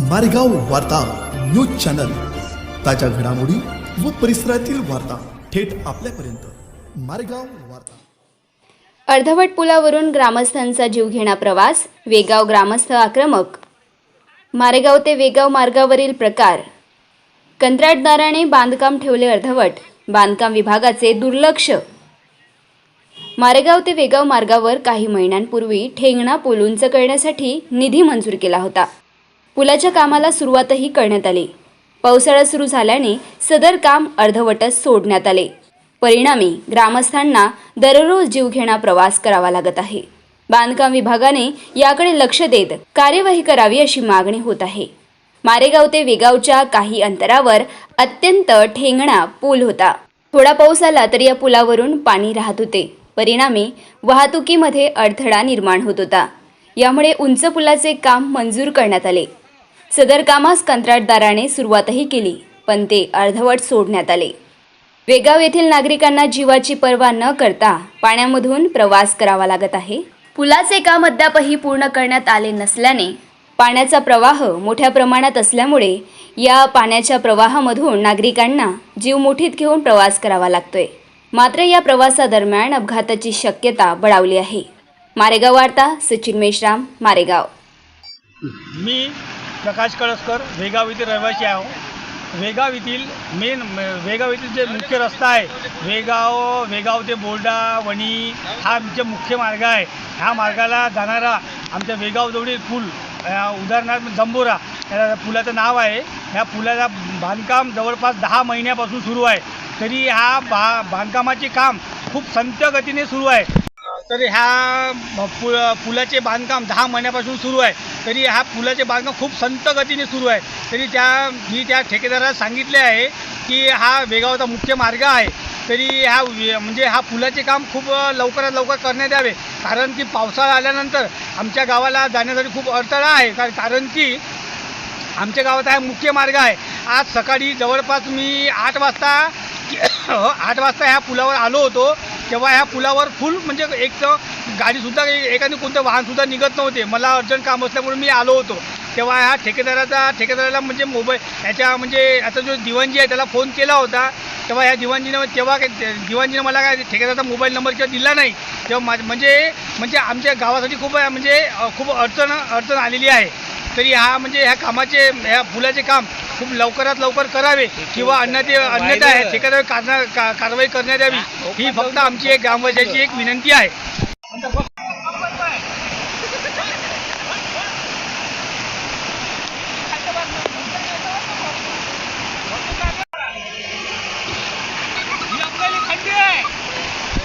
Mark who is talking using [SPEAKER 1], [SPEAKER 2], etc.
[SPEAKER 1] मारेगाव वार्ता news channel. ताज्या घडामोडी व परिसरातील वार्ता थेट आपल्यापर्यंत. मारेगाव वार्ता.
[SPEAKER 2] अर्धवट पुलावरून ग्रामस्थांचा जीवघेणा प्रवास वेगाव ग्रामस्थ आक्रमक. मारेगाव ते वेगाव मार्गावरील प्रकार. कंत्राटदाराने बांधकाम ठेवले अर्धवट बांधकाम विभागाचे दुर्लक्ष. मारेगाव ते वेगाव मार्गावर काही महिन्यांपूर्वी ठेंगणा पूल उंच करण्यासाठी निधी मंजूर केला होता. पुलाच्या कामाला सुरुवातही करण्यात आली. पावसाळा सुरू झाल्याने सदर काम अर्धवटच सोडण्यात आले. परिणामी ग्रामस्थांना दररोज जीवघेणा प्रवास करावा लागत आहे. बांधकाम विभागाने याकडे लक्ष देत कार्यवाही करावी अशी मागणी होत आहे. मारेगाव ते वेगावच्या काही अंतरावर अत्यंत ठेंगणा पूल होता. थोडा पाऊस आला तर या पुलावरून पाणी राहत होते. परिणामी वाहतुकीमध्ये अडथळा निर्माण होत होता. यामुळे उंच पुलाचे काम मंजूर करण्यात आले. सदर कामास कंत्राटदाराने सुरुवातही केली पण ते अर्धवट सोडण्यात आले. वेगाव येथील नागरिकांना जीवाची पर्वा न करता पाण्यामधून प्रवास करावा लागत आहे. पुलाचे काम अद्यापही पूर्ण करण्यात आले नसल्याने पाण्याचा प्रवाह मोठ्या प्रमाणात असल्यामुळे या पाण्याच्या प्रवाहामधून नागरिकांना जीव मुठीत घेऊन प्रवास करावा लागतोय. मात्र या प्रवासादरम्यान अपघाताची शक्यता बळावली आहे. मारेगाव वार्ता सचिन मेश्राम मारेगाव.
[SPEAKER 3] मी प्रकाश कळसकर वेगाव येथील रहिवासी आहो. वेगाव येथील मेन वेगाव येथील जे मुख्य रस्ता आहे वेगाव वेगाव ते बोर्डा वणी हा आमचे मुख्य मार्ग आहे. ह्या मार्गाला जाणारा आमच्या वेगावजवळील पूल उदाहरणार्थ जंबोरा या पुलाचं नाव आहे. ह्या पुलाला बांधकाम जवळपास दहा महिन्यापासून सुरू आहे. तरी हा बा बांधकामाचे काम खूप संत गतीने सुरू आहे. तर ह्या पु पुलाचे बांधकाम दहा महिन्यापासून सुरू आहे. तरी ह्या पुलाचे बांधकाम खूप संत गतीने सुरू आहे. तरी त्या मी त्या ठेकेदाराला सांगितले आहे की हा वेगावचा मुख्य मार्ग आहे. तरी ह्या म्हणजे हा पुलाचे काम खूप लवकरात लवकर करण्यात यावे. कारण की पावसाळा आल्यानंतर आमच्या गावाला जाण्यासाठी खूप अडथळा आहे. कारण कारण की आमच्या गावात हा मुख्य मार्ग आहे. आज सकाळी जवळपास मी आठ वाजता आठ वाजता ह्या पुलावर आलो होतो. तेव्हा ह्या पुलावर फुल म्हणजे एक तर गाडीसुद्धा एखादी कोणतं वाहनसुद्धा निघत नव्हते. मला अर्जंट काम असल्यामुळे मी आलो होतो. तेव्हा ह्या ठेकेदाराचा ठेकेदाराला म्हणजे मोबाईल ह्याच्या म्हणजे आता जो दिवाणजी आहे त्याला फोन केला होता. तेव्हा ह्या दिवाणजीनं तेव्हा काय दिवाणजीनं मला काय ठेकेदाराचा मोबाईल नंबर किंवा दिला नाही. तेव्हा म्हणजे म्हणजे आमच्या गावासाठी खूप म्हणजे खूप अडचण अडचण आलेली आहे. तरी हा म्हणजे ह्या कामाचे ह्या पुलाचे काम खूप लवकरात लवकर करावे किंवा अन्यथा अन्यथा आहे ठेकेदार कारवाई करण्यात यावी. ही फक्त आमची एक ग्रामपंचायतची एक विनंती आहे.